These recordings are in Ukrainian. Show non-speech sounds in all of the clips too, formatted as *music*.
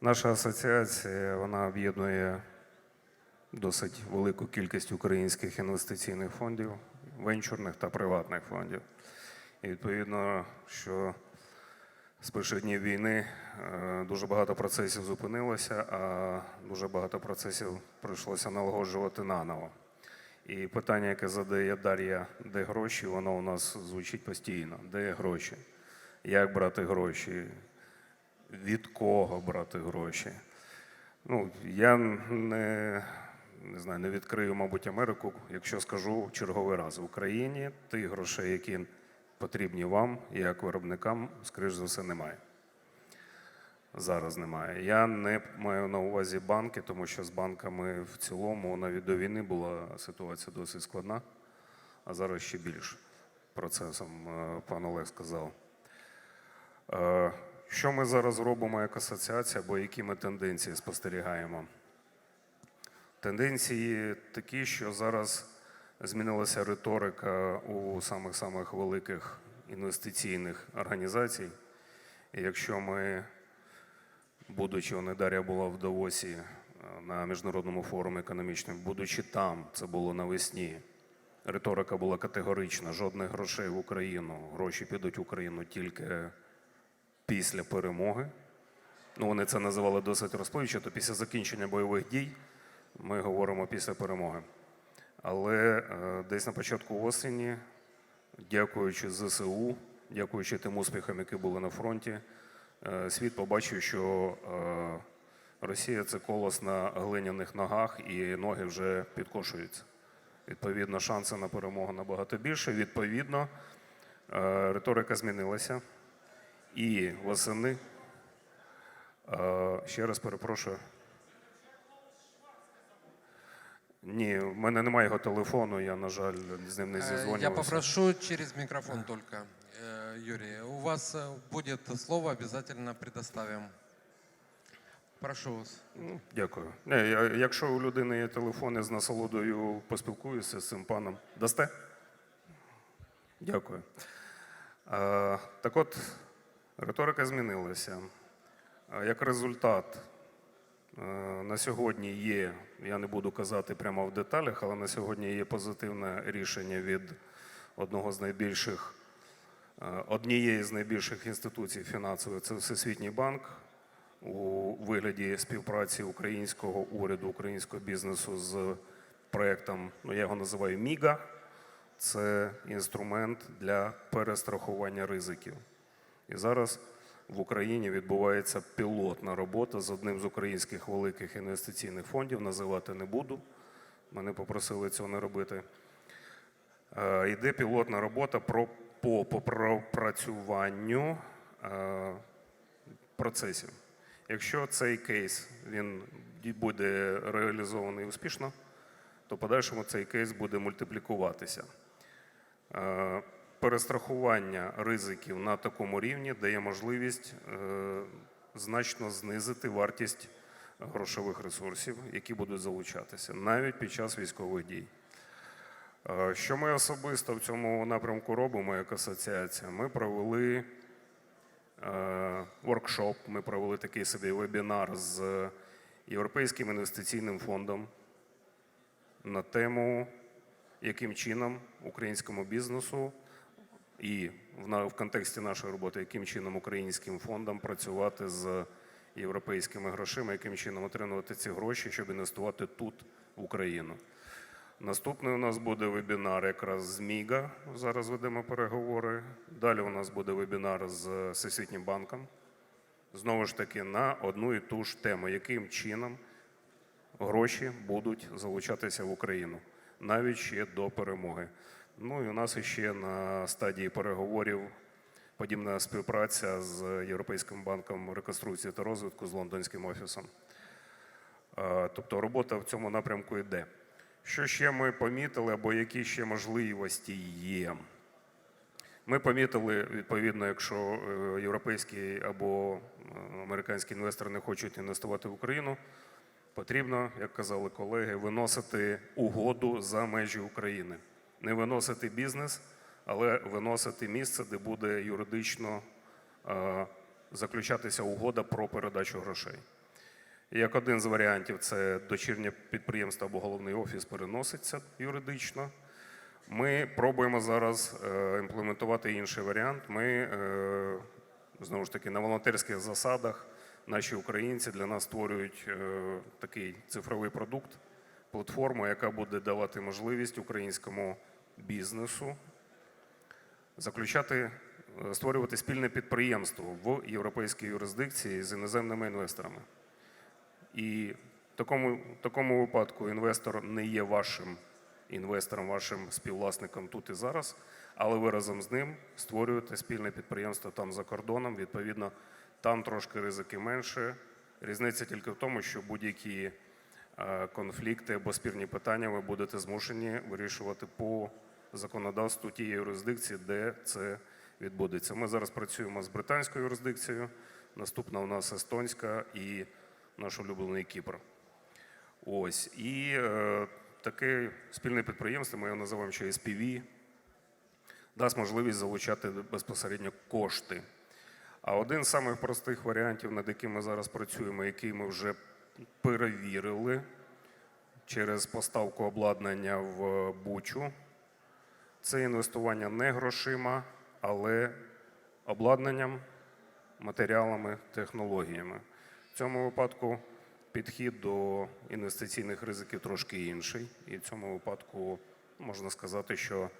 Наша асоціація вона об'єднує досить велику кількість українських інвестиційних фондів, венчурних та приватних фондів. І відповідно, що з перших днів війни е, дуже багато процесів зупинилося, а дуже багато процесів прийшлося налагоджувати наново. І питання, яке задає Дар'я, де гроші, воно у нас звучить постійно. Де гроші? Як брати гроші? Від кого брати гроші? Ну, я не, не знаю, не відкрию, мабуть, Америку, якщо скажу черговий раз. В Україні тих грошей, які потрібні вам, як виробникам, скоріш за все, немає. Зараз немає. Я не маю на увазі банки, тому що з банками в цілому навіть до війни була ситуація досить складна, а зараз ще більш процесом, е, пан Олег сказав. Що ми зараз робимо як асоціація, або які ми тенденції спостерігаємо? Тенденції такі, що зараз змінилася риторика у самих самих великих інвестиційних організацій. І якщо ми, будучи вони Дар'я була в Давосі на міжнародному форумі економічному, будучи там, це було навесні. Риторика була категорична: жодних грошей в Україну. Гроші підуть в Україну тільки після перемоги. Ну, вони це називали досить розпливчато. Після закінчення бойових дій ми говоримо після перемоги. Але е, десь на початку осені, дякуючи ЗСУ, дякуючи тим успіхам, які були на фронті, е, світ побачив, що е, Росія це колос на глиняних ногах, і ноги вже підкошуються. Відповідно, шанси на перемогу набагато більше. Відповідно, риторика змінилася І восени, е, ще раз перепрошую. Ні, в мене немає його телефону, я, на жаль, з ним не Э, зізвонювався. Я попрошу через микрофон только, Э, Юрий. У вас э, будет слово, обязательно предоставим. Прошу вас. Ну, Дякую. Не, я, якщо у людини є телефон, я з насолодою поспілкуюся з цим паном. Дасте? Дякую. Е, так от, риторика змінилася. Як результат, е, на сьогодні є, я не буду казати прямо в деталях, але на сьогодні є позитивне рішення від одного з найбільших, е, однієї з найбільших інституцій фінансових, це Всесвітній банк, у вигляді співпраці українського уряду, українського бізнесу з проектом, ну я його називаю Міга. Це інструмент для перестрахування ризиків. І зараз в Україні відбувається пілотна робота з одним з українських великих інвестиційних фондів. Називати не буду. Мене попросили цього не робити. Е, Йде пілотна робота про по пропрацюванню е, процесів. Якщо цей кейс він буде реалізований успішно, то в подальшому цей кейс буде мультиплікуватися. Е, Перестрахування ризиків на такому рівні дає можливість е, значно знизити вартість грошових ресурсів, які будуть залучатися навіть під час військових дій. Е, Що ми особисто в цьому напрямку робимо як асоціація? Ми провели е, воркшоп, ми провели такий собі вебінар з Європейським інвестиційним фондом на тему, яким чином українському бізнесу і в, в контексті нашої роботи, яким чином українським фондам працювати з європейськими грошима, яким чином отримувати ці гроші, щоб інвестувати тут, в Україну. Наступний у нас буде вебінар якраз з Міга. Зараз ведемо переговори. Далі у нас буде вебінар з Всесвітнім банком. Знову ж таки, на одну і ту ж тему, яким чином гроші будуть залучатися в Україну навіть ще до перемоги. Ну і у нас ще на стадії переговорів подібна співпраця з Європейським банком реконструкції та розвитку з лондонським офісом. Тобто робота в цьому напрямку йде. Що ще ми помітили, або які ще можливості є? Ми помітили, відповідно, якщо е, європейський або е, американські інвестори не хочуть інвестувати в Україну, потрібно, як казали колеги, виносити угоду за межі України. Не виносити бізнес, але виносити місце, де буде юридично е, заключатися угода про передачу грошей. Як один з варіантів, це дочірнє підприємство або головний офіс переноситься юридично. Ми пробуємо зараз е, імплементувати інший варіант. Ми е, знову ж таки на волонтерських засадах наші українці для нас створюють такий цифровий продукт, платформу, яка буде давати можливість українському бізнесу заключати, е, створювати спільне підприємство в європейській юрисдикції з іноземними інвесторами. І в такому, такому випадку інвестор не є вашим інвестором, вашим співвласником тут і зараз, але ви разом з ним створюєте спільне підприємство там за кордоном. Відповідно, там трошки ризики менше. Різниця тільки в тому, що будь-які конфлікти або спірні питання ви будете змушені вирішувати по законодавству тієї юрисдикції, де це відбудеться. Ми зараз працюємо з британською юрисдикцією. Наступна у нас естонська і наш улюблений Кіпр. Ось. І е, таке спільне підприємство, ми його називаємо ще SPV, дасть можливість залучати безпосередньо кошти. А один з самих простих варіантів, над яким ми зараз працюємо, який ми вже перевірили через поставку обладнання в Бучу, це інвестування не грошима, але обладнанням, матеріалами, технологіями. В цьому випадку підхід до інвестиційних ризиків трошки інший. І в цьому випадку можна сказати, що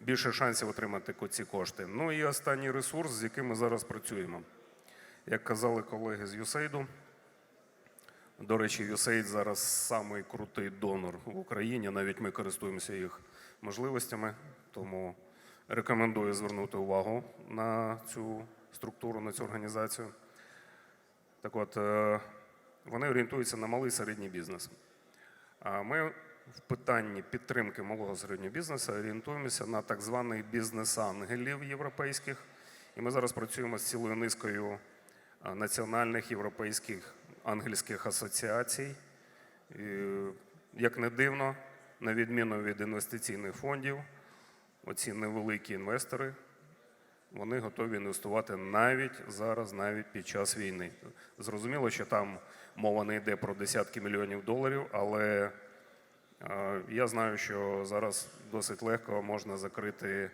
більше шансів отримати ці кошти. Ну і останній ресурс, з яким ми зараз працюємо. Як казали колеги з USAID, до речі, USAID зараз самий крутий донор в Україні. Навіть ми користуємося їх можливостями, тому рекомендую звернути увагу на цю структуру, на цю організацію. Так от, е, вони орієнтуються на малий середній бізнес. А ми в питанні підтримки малого середнього бізнесу орієнтуємося на так званий бізнес-ангелів європейських. І ми зараз працюємо з цілою низкою національних європейських ангельських асоціацій. І, Як не дивно, на відміну від інвестиційних фондів, оці невеликі інвестори вони готові інвестувати навіть зараз, навіть під час війни. Зрозуміло, що там мова не йде про десятки мільйонів доларів, але е, я знаю, що зараз досить легко можна закрити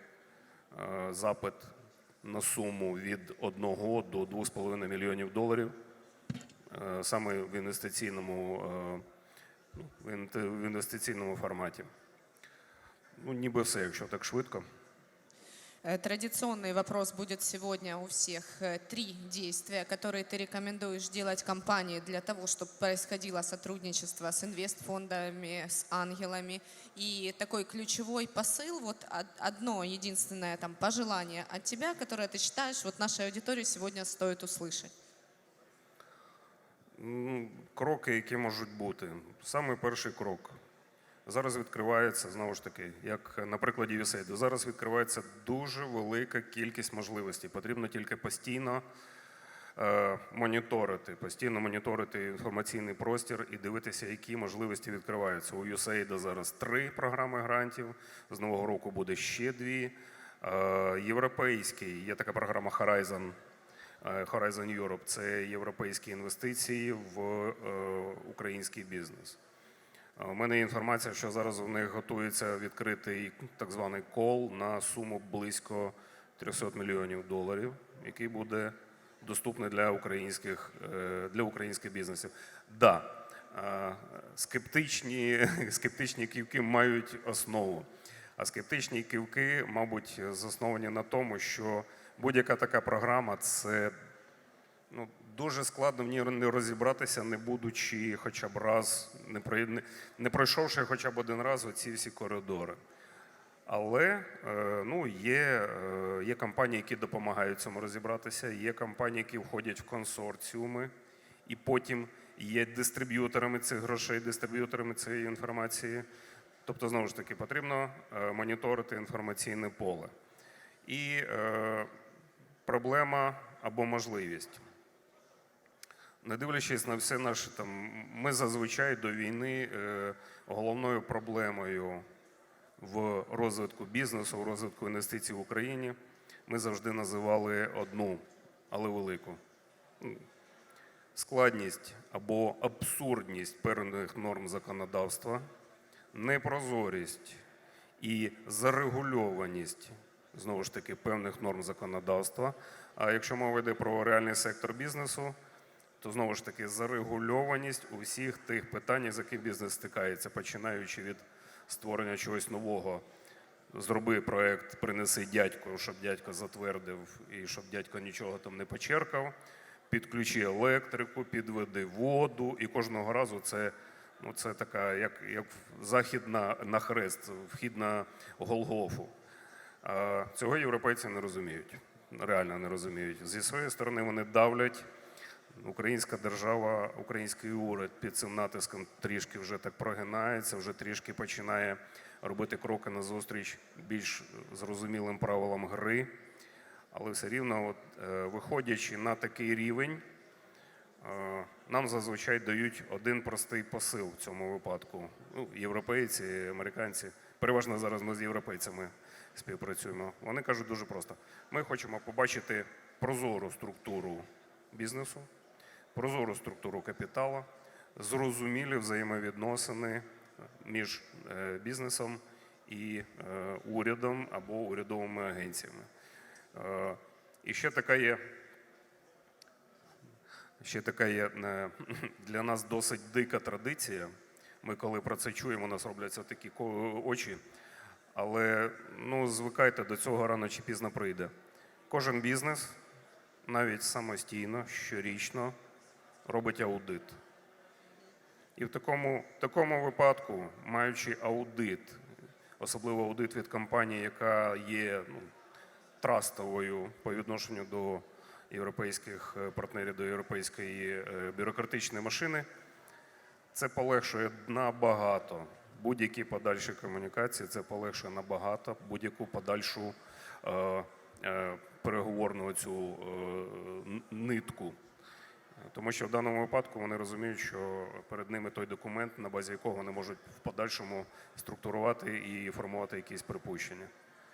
е, запит на суму від 1 до 2,5 мільйонів доларів саме в інвестиційному, е, ну, в інте- в інвестиційному форматі. Ну, ніби все, якщо так швидко. Э, Традиционный вопрос будет сегодня у всех. Э, Три действия, которые ты рекомендуешь делать компании для того, чтобы происходило сотрудничество с инвестфондами, с ангелами. И такой ключевой посыл, вот од- одно единственное там пожелание от тебя, которое ты считаешь, вот нашей аудитории сегодня стоит услышать. Кроки, які можуть бути. Саме перший крок. Зараз відкривається, знову ж таки, як на прикладі USAID, зараз відкривається дуже велика кількість можливостей. Потрібно тільки постійно е, моніторити, постійно моніторити інформаційний простір і дивитися, які можливості відкриваються. У USAID зараз три програми грантів. З нового року буде ще дві. Е, Європейський є така програма Horizon Horizon Europe – це європейські інвестиції в е, український бізнес. Е, У мене є інформація, що зараз у них готується відкритий так званий кол на суму близько 300 мільйонів доларів, який буде доступний для українських, е, для українських бізнесів. Да, е, скептичні, *laughs* скептичні ківки мають основу. А скептичні ківки, мабуть, засновані на тому, що будь-яка така програма це ну, дуже складно в ній не розібратися, не будучи хоча б раз, не, прой- не, не пройшовши хоча б один раз оці всі коридори. Але е, ну, є, е, є компанії, які допомагають цьому розібратися, є компанії, які входять в консорціуми, і потім є дистриб'юторами цих грошей, дистриб'юторами цієї інформації. Тобто, знову ж таки, потрібно е, моніторити інформаційне поле. І проблема або можливість. Не дивлячись на все наше там, ми зазвичай до війни е, головною проблемою в розвитку бізнесу, в розвитку інвестицій в Україні ми завжди називали одну, але велику. Складність або абсурдність певних норм законодавства, непрозорість і зарегульованість знову ж таки певних норм законодавства. А якщо мова йде про реальний сектор бізнесу, то знову ж таки зарегульованість усіх тих питань, з якими бізнес стикається, починаючи від створення чогось нового. Зроби проект, принеси дядьку, щоб дядько затвердив і щоб дядько нічого там не почеркав. Підключи електрику, підведи воду, і кожного разу це, ну, це така, як, як захід на, на хрест, вхід на Голгофу. Цього європейці не розуміють, реально не розуміють. Зі своєї сторони вони давлять. Українська держава, український уряд під цим натиском трішки вже так прогинається, вже трішки починає робити кроки назустріч більш зрозумілим правилам гри. Але все рівно, от, е, виходячи на такий рівень, е, нам зазвичай дають один простий посил в цьому випадку. Ну, європейці, американці, переважно зараз ми з європейцями співпрацюємо. Вони кажуть дуже просто: ми хочемо побачити прозору структуру бізнесу, прозору структуру капіталу, зрозумілі взаємовідносини між е, бізнесом і е, урядом або урядовими агенціями. Е, І ще така є Ще така є для нас досить дика традиція. Ми коли про це чуємо, у нас робляться такі очі. Але ну, звикайте до цього рано чи пізно прийде. Кожен бізнес, навіть самостійно, щорічно, робить аудит. І в такому, такому випадку, маючи аудит, особливо аудит від компанії, яка є ну, трастовою по відношенню до європейських е, партнерів, до європейської е, бюрократичної машини, це полегшує набагато будь-які подальші комунікації, це полегшує набагато будь-яку подальшу е, е, переговорну цю е, нитку. Тому що в даному випадку вони розуміють, що перед ними той документ, на базі якого вони можуть в подальшому структурувати і формувати якісь припущення.